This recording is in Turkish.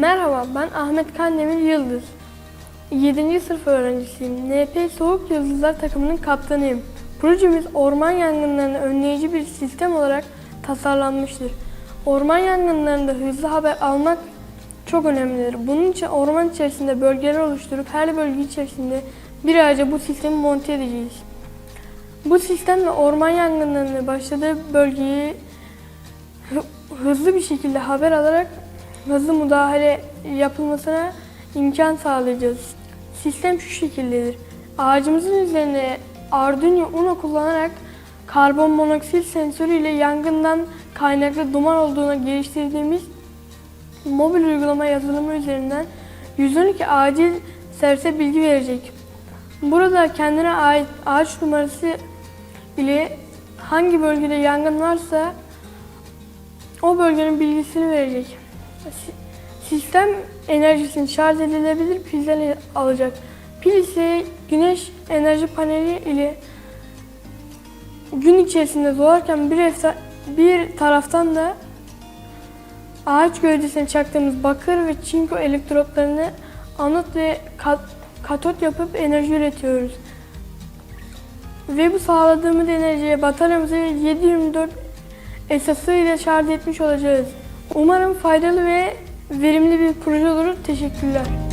Merhaba, ben Ahmet Kandemir Yıldız. 7. sınıf öğrencisiyim. NP Soğuk Yıldızlar takımının kaptanıyım. Projemiz orman yangınlarını önleyici bir sistem olarak tasarlanmıştır. Orman yangınlarında hızlı haber almak çok önemlidir. Bunun için orman içerisinde bölgeler oluşturup her bölge içerisinde bir ağaca bu sistemi monte edeceğiz. Bu sistemle orman yangınlarının başladığı bölgeyi hı- hızlı bir şekilde haber alarak hızlı müdahale yapılmasına imkan sağlayacağız. Sistem şu şekildedir. Ağacımızın üzerine Arduino Uno kullanarak karbon monoksit sensörü ile yangından kaynaklı duman olduğuna geliştirdiğimiz mobil uygulama yazılımı üzerinden 112 acil servise bilgi verecek. Burada kendine ait ağaç numarası ile hangi bölgede yangın varsa o bölgenin bilgisini verecek. Si- Sistem enerjisini şarj edilebilir pilden alacak. Pil ise güneş enerji paneli ile gün içerisinde doğarken bir, efsa- bir taraftan da ağaç gövdesine çaktığımız bakır ve çinko elektrotlarını anot ve kat- katot yapıp enerji üretiyoruz. Ve bu sağladığımız enerjiye bataryamızı 724 esası ile şarj etmiş olacağız. Umarım faydalı ve verimli bir proje olur. Teşekkürler.